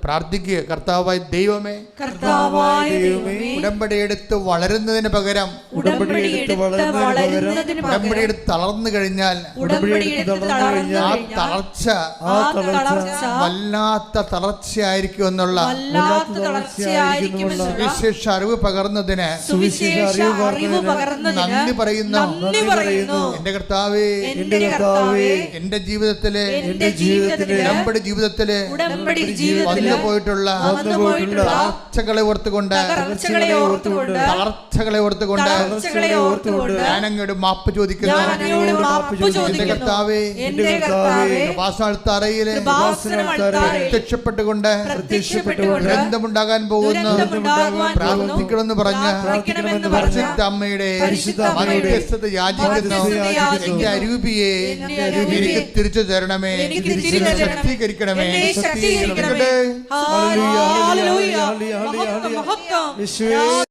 പ്രാർത്ഥിക്കുക. കർത്താവായ ദൈവമേ കർത്താവായ ദൈവമേ ഉടമ്പടി എടുത്ത് വളരുന്നതിന് പകരം ഉടമ്പടി എടുത്ത് വളരുന്നതിന് ഉടമ്പടി എടുത്ത് തളർന്നു കഴിഞ്ഞാൽ ഉടമ്പടി എടുത്ത് തളർന്നു ആ കഴിഞ്ഞാൽ തളർച്ച ആ തളർച്ച വല്ലാത്ത തളർച്ചയായിരിക്കും എന്നുള്ള വല്ലാത്ത സുവിശേഷ അറിവ് പകർന്നതിന് സുവിശേഷ അറിവ് പകർന്നതിന് നന്ദി പറയുന്നു. നന്ദി പറയുന്നു. എന്റെ കർത്താവേ എന്റെ കർത്താവേ എന്റെ ജീവിതത്തിലെ എന്റെ ജീവിതത്തിലെ ഉടമ്പടി ജീവിതത്തിലെ ഉടമ്പടി ജീവിതത്തിൽ വന്നു പോയിട്ടുള്ള തളർച്ചകളെ ഓർത്തുകൊണ്ട് തളർച്ചകളെ ഓർത്തുകൊണ്ട് ഞാൻ അങ്ങയോട് മാപ്പ് എന്റെ ചോദിക്കുന്നു. കർത്താവേ പ്രത്യക്ഷപ്പെട്ടുകൊണ്ട് പ്രത്യക്ഷപ്പെട്ടുകൊണ്ട് ദുരന്തമുണ്ടാകാൻ പോകുന്നു. പ്രാർത്ഥിക്കണമെന്ന് പറഞ്ഞ പരിശുദ്ധ അമ്മയുടെ മധ്യസ്ഥത യാചിക്കുന്നു. എന്റെ അരൂപിയെ തിരിച്ചു തരണമേ. ശക്തീകരിക്കണമേ. എന്നെ ശക്തീകരിക്കണമേ. യേശുവേ